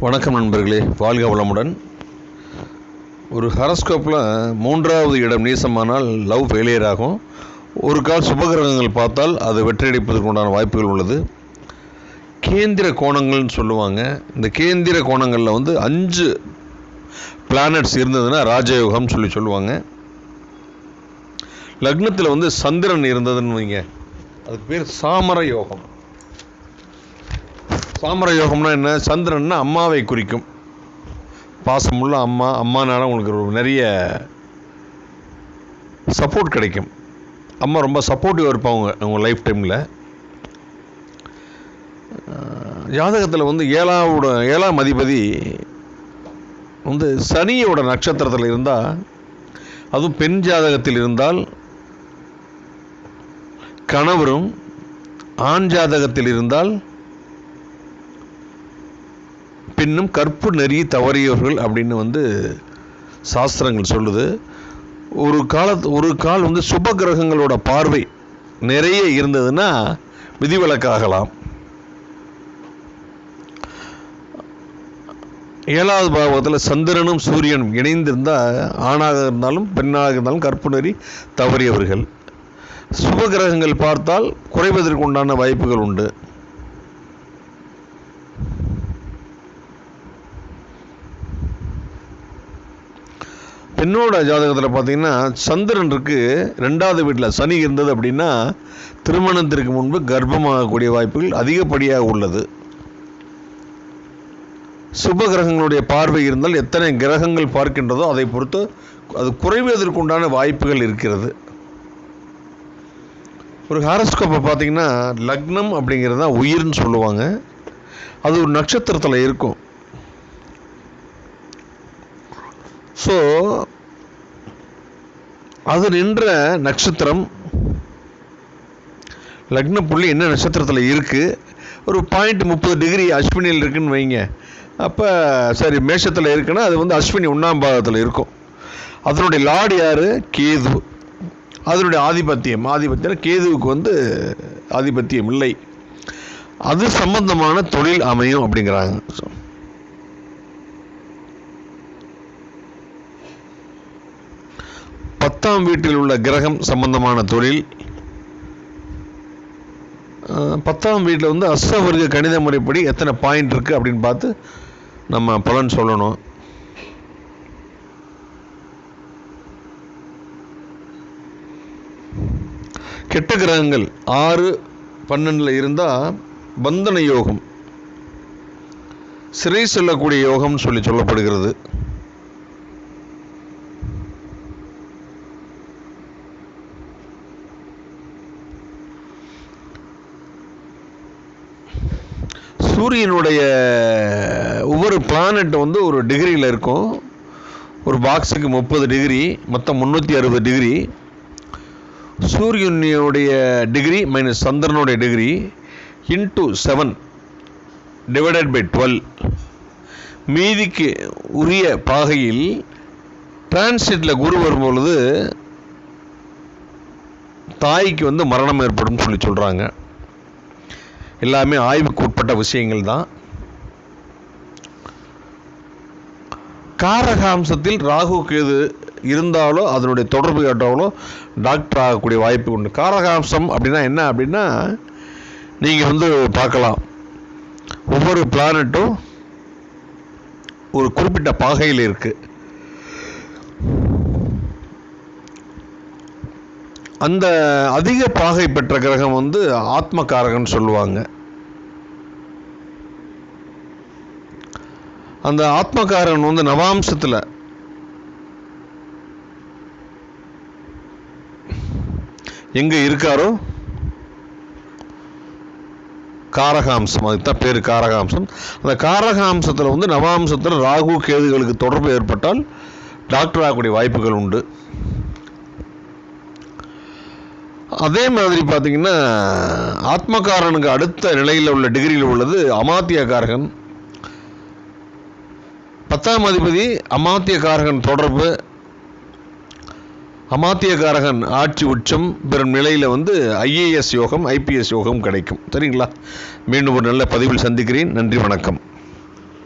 வணக்கம் நண்பர்களே. வாழ்க வளமுடன். ஒரு ஹரஸ்கோப்பில் மூன்றாவது இடம் நீசமானால் லவ் ஃபெயிலியர் ஆகும். ஒரு கால் சுபகிரகங்கள் பார்த்தால் அது வெற்றியடிப்பதற்கு உண்டான வாய்ப்புகள் உள்ளது. கேந்திர கோணங்கள்னு சொல்லுவாங்க. இந்த கேந்திர கோணங்களில் வந்து அஞ்சு பிளானட்ஸ் இருந்ததுன்னா ராஜயோகம்னு சொல்லி சொல்லுவாங்க. லக்னத்தில் வந்து சந்திரன் இருந்ததுன்னு வைங்க. அதுக்கு பேர் சாமர யோகம் சாமர யோகம்னா என்ன? சந்திரன்னா அம்மாவை குறிக்கும். பாசமுள்ள அம்மா அம்மானால உங்களுக்கு நிறைய சப்போர்ட் கிடைக்கும். அம்மா ரொம்ப சப்போர்ட்டிவாக இருப்பாங்க அவங்க லைஃப் டைமில் ஜாதகத்தில் வந்து ஏழாவோட ஏழாம் அதிபதி வந்து சனியோட நட்சத்திரத்தில் இருந்தால் அதுவும் பெண் ஜாதகத்தில் இருந்தால் கணவரும் ஆண் ஜாதகத்தில் இருந்தால் பின்னும் கற்பு நெறி தவறியவர்கள் அப்படின்னு வந்து சாஸ்திரங்கள் சொல்லுது. ஒரு கால ஒரு கால் வந்து சுப கிரகங்களோட பார்வை நிறைய இருந்ததுன்னா விதிவிலக்காகலாம் ஏழாவது பாவத்தில் சந்திரனும் சூரியனும் இணைந்திருந்தால் ஆணாக இருந்தாலும் பெண்ணாக இருந்தாலும் கற்பு நெறி தவறியவர்கள். சுப கிரகங்கள் பார்த்தால் குறைவதற்கு உண்டான வாய்ப்புகள் உண்டு. பெண்ணோட ஜாதகத்தில் பார்த்தீங்கன்னா சந்திரன் இருக்குது ரெண்டாவது வீட்டில் சனி இருந்தது அப்படின்னா திருமணத்திற்கு முன்பு கர்ப்பமாகக்கூடிய வாய்ப்புகள் அதிகப்படியாக உள்ளது. சுப கிரகங்களுடைய பார்வை இருந்தால் எத்தனை கிரகங்கள் பார்க்கின்றதோ அதை பொறுத்து அது குறைவதற்குண்டான வாய்ப்புகள் இருக்கிறது. ஒரு ஹாரஸ்கோப்பை பார்த்தீங்கன்னா லக்னம் அப்படிங்கிறது தான் உயிர்னு சொல்லுவாங்க. அது ஒரு நட்சத்திரத்தில் இருக்கும். ஸோ அது நின்ற நட்சத்திரம் லக்ன புள்ளி என்ன நட்சத்திரத்தில் இருக்குது ஒரு பாயிண்ட் முப்பது டிகிரி அஸ்வினியில் இருக்குன்னு வைங்க. அப்போ சரி மேஷத்தில் இருக்குன்னா அது வந்து அஸ்வினி ஒன்றாம் பாகத்தில் இருக்கும். அதனுடைய லார்டு யார்? கேது. அதனுடைய ஆதிபத்தியம் ஆதிபத்தியம் கேதுவுக்கு வந்து ஆதிபத்தியம் இல்லை. அது சம்பந்தமான தொழில் அமையும் அப்படிங்கிறாங்க. பத்தாம் வீட்டில் உள்ள கிரகம் சம்பந்தமான தொழில். பத்தாம் வீட்டில் வந்து அஸ்தவர்க கணித முறைப்படி எத்தனை பாயிண்ட் இருக்குது அப்படின்னு பார்த்து நம்ம பலன் சொல்லணும். கெட்ட கிரகங்கள் ஆறு பன்னெண்டில் இருந்தால் பந்தன யோகம். சிறை செல்லக்கூடிய யோகம்னு சொல்லி சொல்லப்படுகிறது. சூரியனுடைய ஒவ்வொரு பிளானட் வந்து ஒரு டிகிரியில் இருக்கும். ஒரு பாக்ஸுக்கு முப்பது டிகிரி மொத்தம் முந்நூற்றி அறுபது டிகிரி சூரியனுடைய டிகிரி மைனஸ் சந்திரனுடைய degree into seven divided by twelve மீதிக்கு உரிய பாகையில் டிரான்சிட்டில் குரு வரும்பொழுது தாய்க்கு வந்து மரணம் ஏற்படும் சொல்லி சொல்கிறாங்க எல்லாமே ஆய்வுக்கு உட்பட்ட விஷயங்கள் தான். காரகாம்சத்தில் ராகு கேது இருந்தாலோ அதனுடைய தொடர்பு கேட்டாலோ டாக்டர் ஆகக்கூடிய வாய்ப்பு உண்டு. காரகாம்சம் அப்படின்னா என்ன அப்படின்னா நீங்கள் வந்து பார்க்கலாம். ஒவ்வொரு பிளானட்டும் ஒரு குறிப்பிட்ட பாகையில் இருக்குது அந்த அதிக பாகை பெற்ற கிரகம் வந்து ஆத்மகாரகன் சொல்லுவாங்க. அந்த ஆத்மகாரன் வந்து நவாம்சத்தில். எங்கே இருக்காரோ? காரகாம்சம் அதுக்கு தான் பேர் காரகாம்சம். அந்த காரகாம்சத்தில் வந்து நவாம்சத்தில் ராகு கேதுகளுக்கு தொடர்பு ஏற்பட்டால் டாக்டர் ஆகக்கூடிய வாய்ப்புகள் உண்டு. அதே மாதிரி பார்த்தீங்கன்னா ஆத்மகாரனுக்கு அடுத்த நிலையில் உள்ள டிகிரியில் உள்ளது அமாத்தியகாரகன். பத்தாம் அதிபதி அமாத்தியகாரகன் தொடர்பு. அமாத்தியகாரகன் ஆட்சி உச்சம் பெறும் நிலையில் வந்து ஐஏஎஸ் யோகம் ஐபிஎஸ் யோகம் கிடைக்கும். சரிங்களா? மீண்டும் ஒரு நல்ல பதிவில் சந்திக்கிறேன். நன்றி வணக்கம்.